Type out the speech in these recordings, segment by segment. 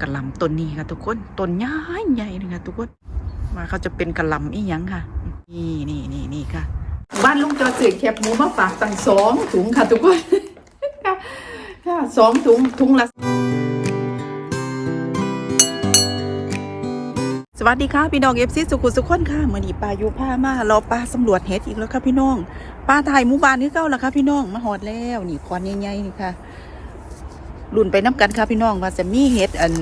กระลำต้นนี้ค่ะทุกคนต้นใหญ่ใหญ่เลยค่ะทุกคนว่าเขาจะเป็นกระลำอีหยังค่ะ นี่นี่นี่นี่ค่ะ บ้านลุงจอสือแคบหมูมาฝากตั้งสองถุงค่ะทุกคนค่ะสองถุงถุงละสวัสดีค่ะพี่น้องเอฟซีสุขุสุขคนค่ะมื่อนี้ปลาอยู่ผ้ามารอปลาสำรวจเห็ดอีกแล้วค่ะพี่น้องปลาไทยหมู่บ้านนี่เก้าแล้วค่ะพี่น้องมาหอดแล้วนี่ควันใหญ่ๆนี่ค่ะ ลุ่นไปน้ำกันค่ะพี่น้องว่าจะมีเห็ดอัน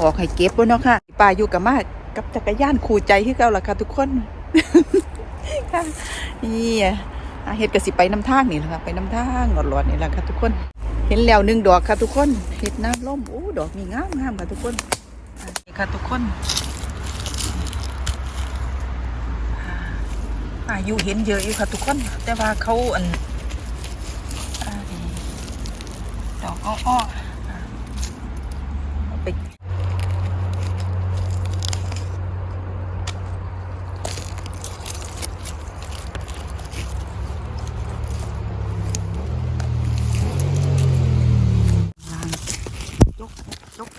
ออกให้เก็บบ่เนาะค่ะปลาอยู่กับมากับจักรยานคู่ใจที่เก้าล้วค่ะทุกคนค่ะนี่เห็ดกระสิไปน้ำทางนี่แหละค่ะไปน้ำทางหลอดๆนี่แหละค่ะทุกคน เห็นแล้วหนึ่งดอกค่ะทุกคนเห็ดน้ำล่มโอ้ดอกมีงามงามค่ะทุกคนนี่ค่ะทุกคนอายุเห็นเยอะอยู่ค่ะทุกคน แต่ว่าเขาอันดอกอ้ออ้ออ่าเอาไปวาง ยกยก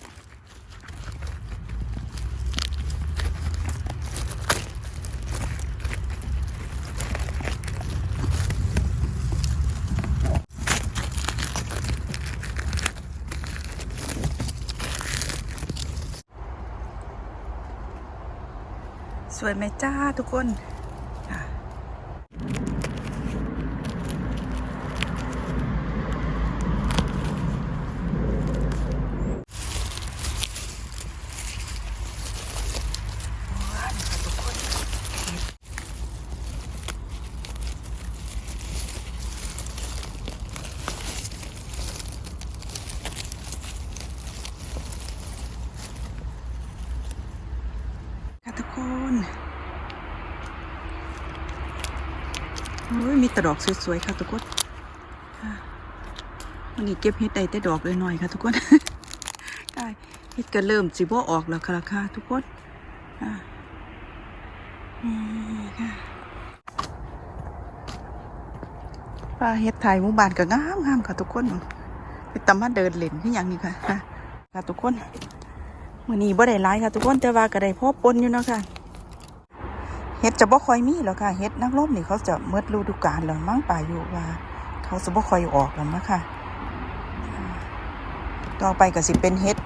สวยไหมจ้าทุกคนอะว้าวนี่ค่ะทุกคน คนโอ้ยมีแตดอกสวยๆค่ะทุกคนวันนี้เก็บเห็ดได้แต่ดอกเลยหน่อยค่ะทุกคนได้เห็ดก็เริ่มสิบ่ออกแล้วค่ะราคาทุกคนปลาเห็ดไทยหมู่บ้านก็งามงามๆค่ะทุกคนไปตำมาเดินเล่นที่อย่างนี้ค่ะค่ะทุกคน มือนี้บ่ได้หลายค่ะ ทุกคนแต่ว่าก็ได้พอปนอยู่เนาะค่ะเฮ็ดจะบ่ค่อยมีแล้วค่ะเฮ็ดนักร่มนี่เขาจะเมิดฤดูกาลแล้วมั้งป่าอยู่ว่า เขาจะบ่ค่อยออกแล้วมั้งค่ะต่อไปก็สิเป็นเฮ็ด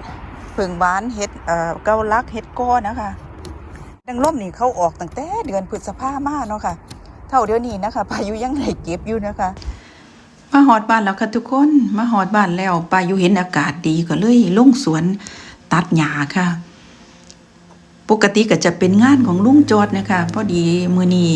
เพิงหวานเฮ็ดเอ่อเกาลักเฮ็ดก้อนะคะนักร่มนี่เขาออกตั้งแต่เดือนพฤษภามาเนาะค่ะ เท่าเดี๋ยวนี้นะคะพายุยังได้เก็บอยู่นะคะมาหอดบ้านแล้วค่ะทุกคน มาหอดบ้านแล้วปายุเห็นอากาศดีก็เลยลงสวน ตัดหญ้าค่ะ ปกติก็จะเป็นงานของลุงจอดนะคะพอดีมือนี้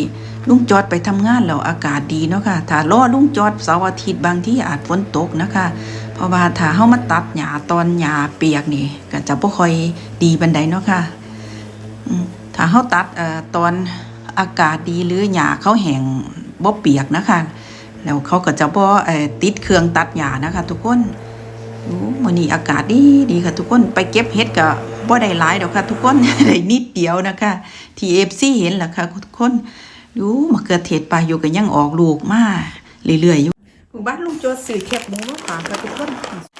ลุงจอดไปทำงานแล้วอากาศดีเนาะค่ะถ้ารอลุงจอดเสาร์อาทิตย์บางที่อาจฝนตกนะคะ เพราะว่าถ้าเฮามาตัดหญ้าตอนหญ้าเปียกนี่ก็จะบ่ค่อยดีบันไดเนาะค่ะถ้าเฮาตัดเอ่อตอนอากาศดีหรือหญ้าเขาแห้งบ่เปียกนะคะแล้วเขาก็จะบ่เอ่อติดเครื่องตัดหญ้านะคะ ทุกคน มื้อนี้อากาศดีดีค่ะ ทุกคนไปเก็บเห็ดก็บ่ได้หลายดอกค่ะ ทุกคนได้นิดเดียวนะคะที่ FC เห็นล่ะค่ะทุกคนดูมะเขือเทศปลาอยู่ก็ยังออกลูกมาเรื่อยๆอยู่หมู่บ้านลุงโจดซื้อแคบหมูมาฝากค่ะทุกคน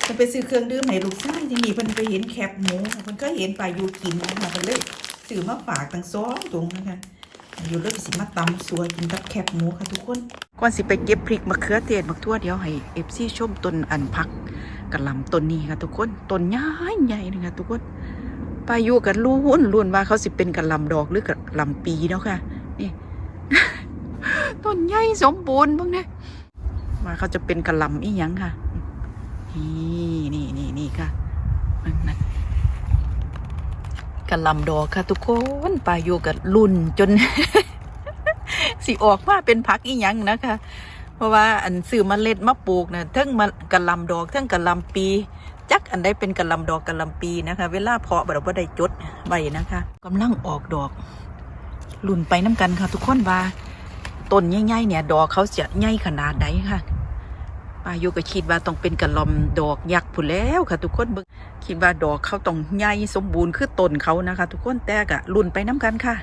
จะไปซื้อเครื่องดื่มให้ลูกชายที่นี่เพิ่นไปเห็นแคบหมูเพิ่นก็เห็นปลาอยู่กินนะคะเพิ่นเลยซื้อมาฝากตั้งสองถุงนะคะ อยู่เลยสิมาตำสัวกินกับแคบหมูค่ะทุกคนก่อนสิไปเก็บพริกมะเขือเทศมะทั่วเดี๋ยวให้ FC ชมต้นอันพักกระลำต้นนี้ค่ะทุกคนต้นใหญ่ใหญ่เลยค่ะทุกคนปายุกันล้วนล้วนว่าเขาสิเป็นกระลำดอกหรือกระลำปีเนาะค่ะนี่ต้นใหญ่สมบูรณ์บ้างเนี่ยว่าเขาจะเป็นกระลำอีหยังค่ะนี่นี่นี่นี่ค่ะมันนะ กระลำดอกค่ะ ทุกคนปายุกันรุ่นจน สิออกมาเป็นพักอีหยังนะคะ เพราะว่าอันซื้อเมล็ดมาปลูกนะทั้งมันกะลำดอกทั้งกะลำปี จักอันใดเป็นกะลำดอกกะลำปีนะคะ เวลาเพาะแบบว่าได้จดใบนะคะกำลังออกดอกหลุ่นไปน้ำกันค่ะ ทุกคนว่าต้นใหญ่ๆเนี่ย ดอกเขาจะใหญ่ขนาดไหนค่ะ ปายุก็คิดว่าต้องเป็นกระหลำดอกยักษ์ผุนแล้วค่ะ ทุกคนเบิ่งคิดว่าดอกเขาต้องใหญ่สมบูรณ์คือต้นเขานะคะ ทุกคนแต่กะลุ่นไปน้ำกันค่ะ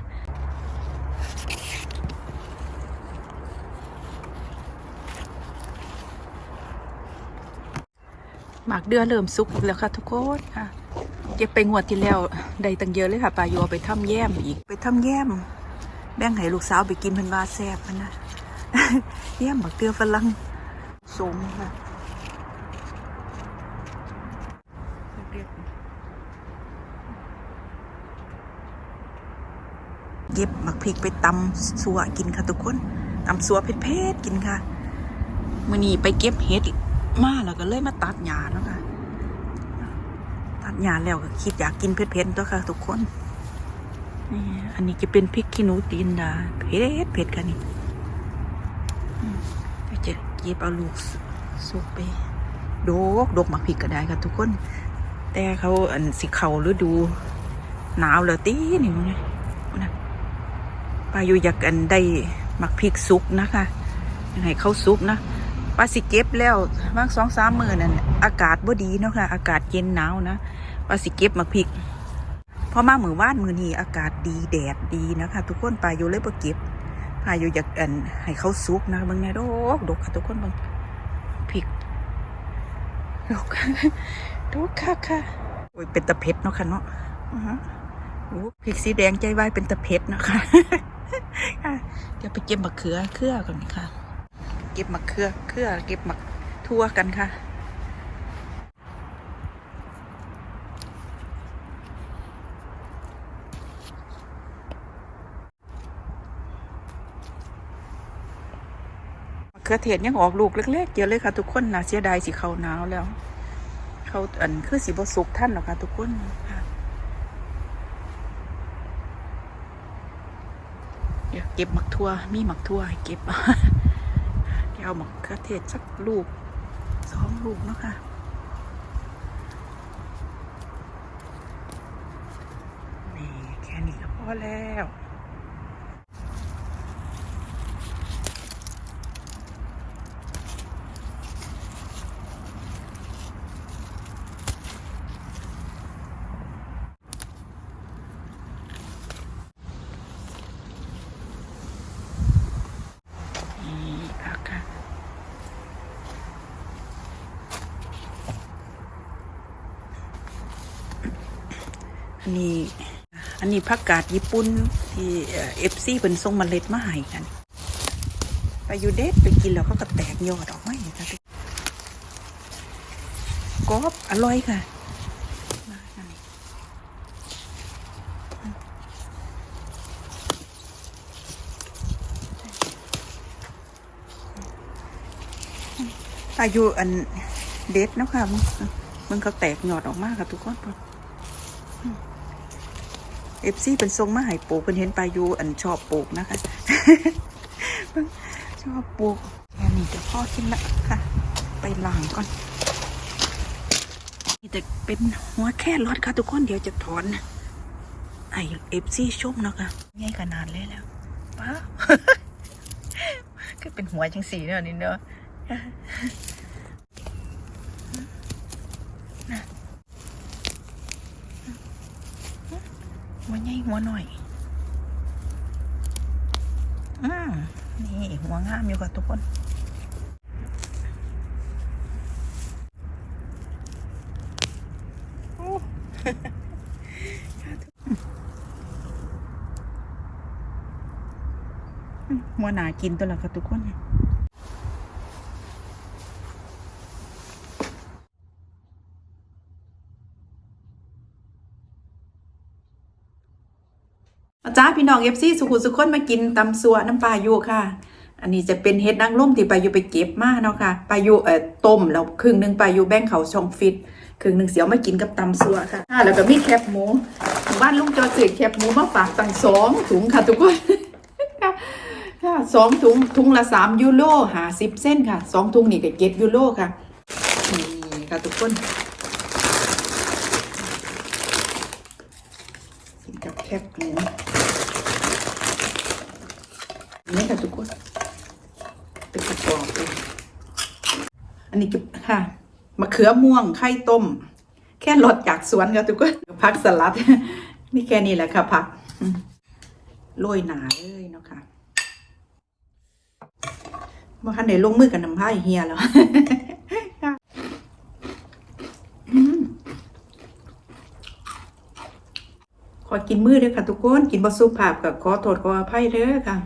หมากเดือเริ่มสุกแล้วค่ะ ทุกคนค่ะเก็บไปงวดที่แล้วได้ตั้งเยอะเลยค่ะปลาโยเอาไปทำแย้มอีกไปทำแย้ม แบ่งให้ลูกสาวไปกินเพิ่นว่าแซ่บพันนะแย้มบักเตือฝรั่ง สมค่ะเย็บหมักพริกไปตำสัวกินค่ะทุกคนตำสัวเผ็ดๆกินค่ะมื่อนี้ไปเก็บเห็ดมาแล้วก็เลยมาตัดหญ้าเนาะค่ะตัดหญ้าแล้วก็คิดอยากกินเผ็ดๆตัวค่ะ ทุกคนนี่อันนี้จะเป็นพริกขี้หนูตีนดาเผ็ดเผ็ดค่ะนี่ เดี๋ยวจะเย็บเอาลูกสุกไปโดกดกหมักพริกก็ได้ค่ะทุกคน แต่เขาอันสิเขาหรือดู หนาวแล้วตีนี่มึงนะป้าอยู่อยากอันได้หมักพริกสุกนะคะยังไงเขาสุกนะป้าสิเก็บแล้วบางสองสามมื้อนั่นอากาศบ่ดีเนาะค่ะอากาศเย็นหนาวนะป้าสิเก็บหมักพริกพอมามือว่านมือนี้อากาศดีแดดดีนะคะ ทุกคนป้าอยู่เลยบ่เก็บ ป้าอยู่อยากอันให้เขาสุกนะเบางแน่ดกดกค่ะทุกคนเบางพริกดกดกค่ะค่ะโอ้ยเป็นตะเพ็ดเนาะค่ะเนาะอือฮะโอ้พริกสีแดงใจวายเป็นตะเพ็ดนะคะค่ะเดี๋ยวไปเก็บมะเขือเครือก่อนค่ะ เก็บมะเขือเครือเก็บมะทั่วกันค่ะ ขือเทศยังออกลูกเล็กๆเยอะเลยค่ะ ทุกคนนะเสียดายสิเขาหนาวแล้ว เขาอันคือสีบสุกท่านหรอกค่ะ ทุกคนเดี๋ยวเก็บหมักทั่วมีหมักทั่วเก็บเดี๋ยวเอาหมักเขือเทศสักลูกสองลูกเนาะค่ะนี่แค่นี้ก็พอแล้ว นี่ผักค่ะ อั นี้ อันนี้ผักกาดญี่ปุ่นที่เอฟซีเป็นทรงมเมล็ดมาให้กันไปยูเดทไปกินแล้วเขาก็แตกยอดออกมาอย่ค่ะกรอบอร่อยค่ะอายุอันเด็ดนะคะมันมันเขาแตกยอดออกมาค่ะทุกคน เอฟซีเป็นทรงมาหายปลูกเป็นเห็นปลายูอันชอบปลูกนะคะ ชอบปลูกแค่นี้เดี๋ยวพ่อกินละค่ะ ไปล้างก่อนนี่แต่เป็นหัวแค่รอดค่ะทุกคนเดี๋ยวจะถอนไอเอฟซีชมเนาะค่ะง่ายขนาดเลยแล้วป้าก็เป็นหัวจังสีเนาะนี่เนาะ หัวใหญ่หัวหน่อยอืมนี่หัวงามอยู่กับทุกคนโอ้หัวหนากินตัวละค่ะทุกคน อาจารย์พี่น้องเอฟซีสุขุสุขคนมากินตำซัวน้ำปลายูค่ะ อันนี้จะเป็นเห็ดนางร่มที่ปลายูไปเก็บมาเนาะค่ะปลายูเอ่อต้มแล้วครึ่งหนึ่งปลายูแบ่งเขาชองฟิตครึ่งหนึ่งเสียวมากินกับตำซัวค่ะอ่าแล้วก็มีแคบหมูบ้านลุงจอสือแคบหมูมาฝากตั้งสองถุงค่ะทุกคนค่ะสองถุงถุงละสามยูโรหาสิบเส้นค่ะสองถุงนี่ก็เจ็ดยูโรค่ะนี่ค่ะทุกคน นกับแคบหมูนี่ค่ะทุกคนเป็นกระบอกเลยอันนี้ก็ค่ะมะเขือม่วงไข่ต้ม แค่รดจากสวนค่ะทุกคนผักสลัดนี่แค่นี้แหละค่ะผักโรยหนาเลยเนาะค่ะว่าคันไหนลงมือกับน้ำพาเฮียแล้ว ค่ะอืม ขอกินมือเด้อค่ะทุกคนกินบ่สุปภาพก็ขอโทษขออภัยเด้อค่ะ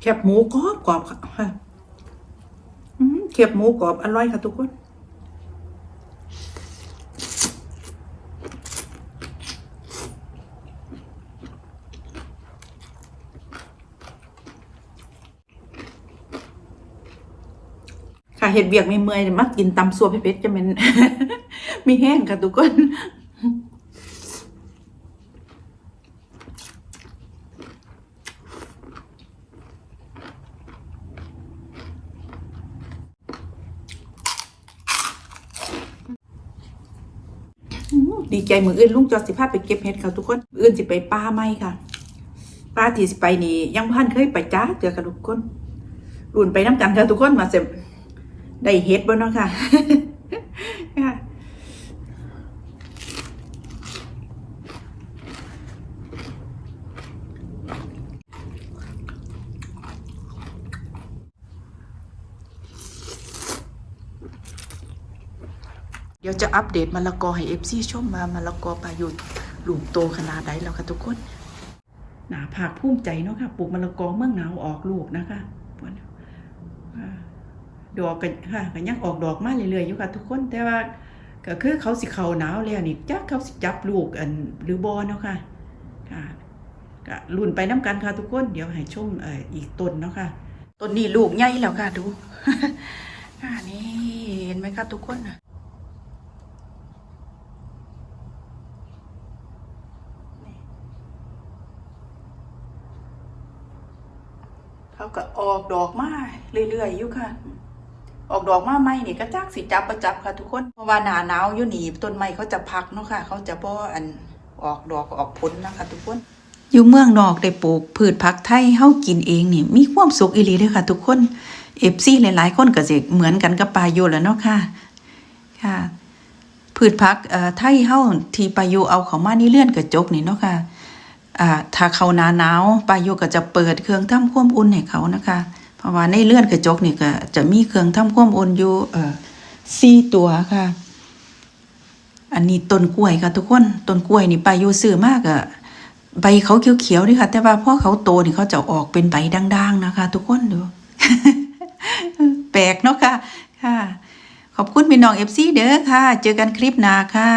แคบหมูกรอบกรอบค่ะ อืมแคบหมูกรอบอร่อยค่ะทุกคนค่ะเห็ดเบียกไม่เมื่อยมักกินตำซัวเผ็ดๆจะเป็นมีแห้งค่ะทุกคน ดีใจมืออื่นลุงจอดสิพาไปเก็บเห็ดค่ะทุกคนมื้ออื่นสิไปป้าไหมค่ะ ป้าที่สิไปนี่ยังพันเคยไปจ้าเจอค่ะทุกคนรุ่นไปน้ำกันค่ะทุกคนมาเสร็จได้เห็ดบ่เนาะค่ะ เดี๋ยวจะอัปเดตมะละกอให้เอฟซีชมมามะละกอปลายุนลูกโตขนาดไหนแล้วค่ะทุกคนหนาภาคภูมิใจเนาะค่ะปลูกมะละกอเมื่อหนาวออกลูกนะคะดอกกันค่ะก็ยังออกดอกมาเรื่อยๆอยู่ค่ะทุกคนแต่ว่าก็คือเขาสิเขาหนาวแล้วนี่จักเขาสิจับลูกอันหรือบอเนาะค่ะค่ะก็รุ่นไปน้ำกันค่ะทุกคนเดี๋ยวให้ชมเอ่ออีกต้นเนาะค่ะต้นนี้ลูกใหญ่แล้วค่ะดูอ่านี่เห็นไหมคะทุกคน เขาก็ออกดอกมาเรื่อยๆอยู่ค่ะ ออกดอกมาใหม่นี่ก็จักสิจับประจับค่ะทุกคนเพราะว่าหนาหนาวอยู่นี่ต้นไม้เขาจะพักเนาะค่ะ เขาจะบ่อันออกดอกออกผลนะคะ ทุกคนอยู่เมืองนอกได้ปลูกพืชผักไทยเฮากินเองนี่มีความสุขอีหลีเด้อค่ะ ทุกคน FC หลายๆ คนก็สิเหมือนกันกับปลาโยแล้วเนาะค่ะค่ะพืชผักเอ่อไทยเฮาที่ปลาโยเอาเขามานี่เลื่อนกระจกนี่เนาะค่ะ ถ้าเขาหนาหนาวปายุก็จะเปิดเครื่องทำความอุ่นให้เขานะคะ เพราะว่าในเลื่อนกระจกนี่ก็จะมีเครื่องทำความอุ่นอยู่เออสี่ตัวค่ะ อันนี้ต้นกล้วยค่ะทุกคนต้นกล้วยนี่ปายุซื้อมากอะใบเขาเขียวๆนี่ค่ะ แต่ว่าพอเขาโตนี่เขาจะออกเป็นใบด่างๆนะคะ ทุกคนดู แปลกเนาะค่ะค่ะ ขอบคุณพี่น้องเอฟซีเด้อค่ะ เจอกันคลิปหน้าค่ะ